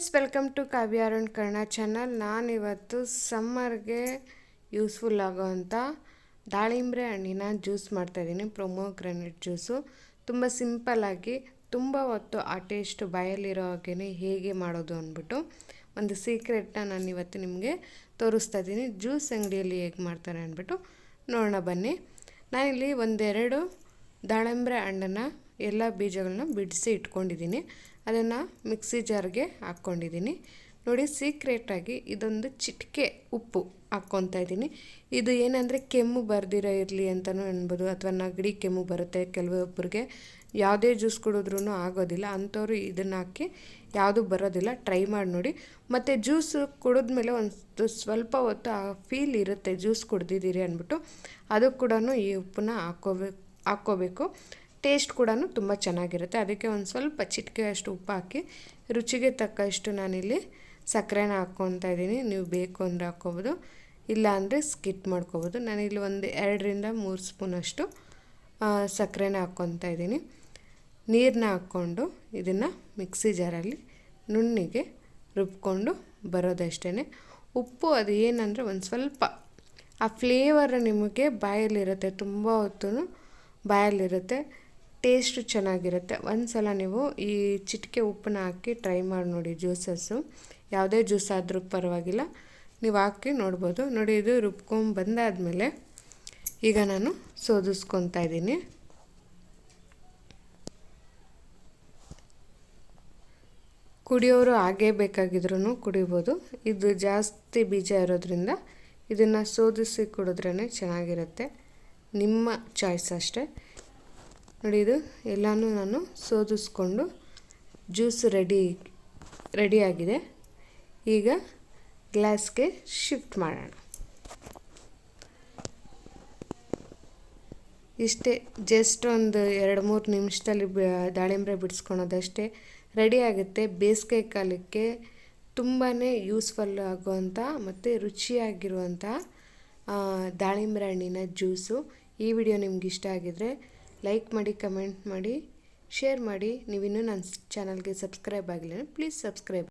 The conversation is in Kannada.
Friends, welcome to Kavya Arun Karna channel. ನಾನಿವತ್ತು ಸಮ್ಮರ್ಗೆ ಯೂಸ್ಫುಲ್ ಆಗೋವಂಥ ದಾಳಿಂಬ್ರೆ ಹಣ್ಣಿನ ಜ್ಯೂಸ್ ಮಾಡ್ತಾಯಿದ್ದೀನಿ ಪ್ರೊಮೋಗ್ರನೇಟ್ ಜ್ಯೂಸು. ತುಂಬ ಸಿಂಪಲ್ಲಾಗಿ ತುಂಬ ಹೊತ್ತು ಆ ಟೇಸ್ಟು ಬಾಯಲ್ಲಿರೋ ಹಾಗೆ ಹೇಗೆ ಮಾಡೋದು ಅಂದ್ಬಿಟ್ಟು ಒಂದು ಸೀಕ್ರೆಟ್ನ ನಾನು ಇವತ್ತು ನಿಮಗೆ ತೋರಿಸ್ತಾ ಇದ್ದೀನಿ. ಜ್ಯೂಸ್ ಅಂಗಡಿಯಲ್ಲಿ ಹೇಗೆ ಮಾಡ್ತಾರೆ ಅಂದ್ಬಿಟ್ಟು ನೋಡೋಣ ಬನ್ನಿ. ನಾನಿಲ್ಲಿ ಒಂದೆರಡು ದಾಳಿಂಬ್ರೆ ಹಣ್ಣನ್ನು ಎಲ್ಲ ಬೀಜಗಳನ್ನ ಬಿಡಿಸಿ ಇಟ್ಕೊಂಡಿದ್ದೀನಿ. ಅದನ್ನು ಮಿಕ್ಸಿ ಜಾರ್ಗೆ ಹಾಕ್ಕೊಂಡಿದ್ದೀನಿ. ನೋಡಿ ಸೀಕ್ರೆಟಾಗಿ ಇದೊಂದು ಚಿಟಿಕೆ ಉಪ್ಪು ಹಾಕ್ಕೊತಾ ಇದ್ದೀನಿ. ಇದು ಏನಂದರೆ ಕೆಮ್ಮು ಬರ್ದಿರೋ ಇರಲಿ ಅಂತಲೂ ಅನ್ಬೋದು, ಅಥವಾ ನಗಡಿ ಕೆಮ್ಮು ಬರುತ್ತೆ ಕೆಲವೊಬ್ಬರಿಗೆ. ಯಾವುದೇ ಜ್ಯೂಸ್ ಕುಡಿದ್ರೂ ಆಗೋದಿಲ್ಲ. ಅಂಥವ್ರು ಇದನ್ನು ಹಾಕಿ ಯಾವುದೂ ಬರೋದಿಲ್ಲ. ಟ್ರೈ ಮಾಡಿ ನೋಡಿ. ಮತ್ತು ಜ್ಯೂಸ್ ಕುಡಿದ್ಮೇಲೆ ಒಂದು ಸ್ವಲ್ಪ ಹೊತ್ತು ಆ ಫೀಲ್ ಇರುತ್ತೆ. ಜ್ಯೂಸ್ ಕುಡ್ದಿದ್ದೀರಿ ಅಂದ್ಬಿಟ್ಟು, ಅದು ಕೂಡ ಈ ಉಪ್ಪನ್ನ ಹಾಕೋಬೇಕು ಹಾಕ್ಕೋಬೇಕು. ಟೇಸ್ಟ್ ಕೂಡ ತುಂಬ ಚೆನ್ನಾಗಿರುತ್ತೆ. ಅದಕ್ಕೆ ಒಂದು ಸ್ವಲ್ಪ ಚಿಟಿಕೆಯಷ್ಟು ಉಪ್ಪು ಹಾಕಿ, ರುಚಿಗೆ ತಕ್ಕಷ್ಟು ನಾನಿಲ್ಲಿ ಸಕ್ಕರೆನ ಹಾಕ್ಕೊತಾ ಇದ್ದೀನಿ. ನೀವು ಬೇಕು ಅಂದರೆ ಹಾಕ್ಕೋಬೋದು, ಇಲ್ಲ ಅಂದರೆ ಸ್ಕಿಟ್ ಮಾಡ್ಕೋಬೋದು. ನಾನಿಲ್ಲಿ ಒಂದು ಎರಡರಿಂದ ಮೂರು ಸ್ಪೂನಷ್ಟು ಸಕ್ಕರೆನ ಹಾಕ್ಕೊತಾ ಇದ್ದೀನಿ. ನೀರನ್ನ ಹಾಕ್ಕೊಂಡು ಇದನ್ನು ಮಿಕ್ಸಿ ಜಾರಲ್ಲಿ ನುಣ್ಣಿಗೆ ರುಬ್ಕೊಂಡು ಬರೋದಷ್ಟೇ ಉಪ್ಪು ಅದು ಏನಂದರೆ ಒಂದು ಸ್ವಲ್ಪ, ಆ ಫ್ಲೇವರ್ ನಿಮಗೆ ಬಾಯಲ್ಲಿರುತ್ತೆ. ತುಂಬ ಹೊತ್ತು ಬಾಯಲ್ಲಿರುತ್ತೆ. ಟೇಸ್ಟು ಚೆನ್ನಾಗಿರುತ್ತೆ. ಒಂದು ಸಲ ನೀವು ಈ ಚಿಟಿಕೆ ಉಪ್ಪನ್ನ ಹಾಕಿ ಟ್ರೈ ಮಾಡಿ ನೋಡಿ ಜ್ಯೂಸಸ್ಸು. ಯಾವುದೇ ಜ್ಯೂಸ್ ಆದರೂ ಪರವಾಗಿಲ್ಲ. ನೀವು ಹಾಕಿ ನೋಡ್ಬೋದು. ನೋಡಿ, ಇದು ರುಬ್ಕೊಂಡು ಬಂದಾದಮೇಲೆ ಈಗ ನಾನು ಸೋದಿಸ್ಕೊತಾ ಇದ್ದೀನಿ. ಕುಡಿಯೋರು ಹಾಗೇ ಬೇಕಾಗಿದ್ರೂ ಕುಡಿಬೋದು. ಇದು ಜಾಸ್ತಿ ಬೀಜ ಇರೋದ್ರಿಂದ ಇದನ್ನು ಸೋದಿಸಿ ಕುಡಿದ್ರೇ ಚೆನ್ನಾಗಿರುತ್ತೆ. ನಿಮ್ಮ ಚಾಯ್ಸ್ ಅಷ್ಟೇ. ನೋಡಿ ಇದು ಎಲ್ಲನೂ ನಾನು ಸೋದಿಸ್ಕೊಂಡು ಜ್ಯೂಸ್ ರೆಡಿ ರೆಡಿಯಾಗಿದೆ ಈಗ ಗ್ಲಾಸ್ಗೆ ಶಿಫ್ಟ್ ಮಾಡೋಣ. ಇಷ್ಟೇ, ಜಸ್ಟ್ ಒಂದು ಎರಡು ಮೂರು ನಿಮಿಷದಲ್ಲಿ ದಾಳಿಂಬೆ ಬಿಡಿಸ್ಕೊಳೋದಷ್ಟೇ. ರೆಡಿ ಆಗುತ್ತೆ. ಬೇಸಿಗೆ ಕಾಲಕ್ಕೆ ತುಂಬಾ ಯೂಸ್ಫುಲ್ ಆಗುವಂಥ ಮತ್ತು ರುಚಿಯಾಗಿರುವಂಥ ದಾಳಿಂಬೆ ಹಣ್ಣಿನ ಜ್ಯೂಸು. ಈ ವಿಡಿಯೋ ನಿಮ್ಗೆ ಇಷ್ಟ ಆಗಿದರೆ ಲೈಕ್ ಮಾಡಿ ಕಮೆಂಟ್ ಮಾಡಿ ಶೇರ್ ಮಾಡಿ. ನೀವಿನ್ನೂ ನನ್ನ ಚಾನಲ್ಗೆ ಸಬ್ಸ್ಕ್ರೈಬ್ ಆಗಿಲ್ಲ ಪ್ಲೀಸ್ ಸಬ್ಸ್ಕ್ರೈಬ್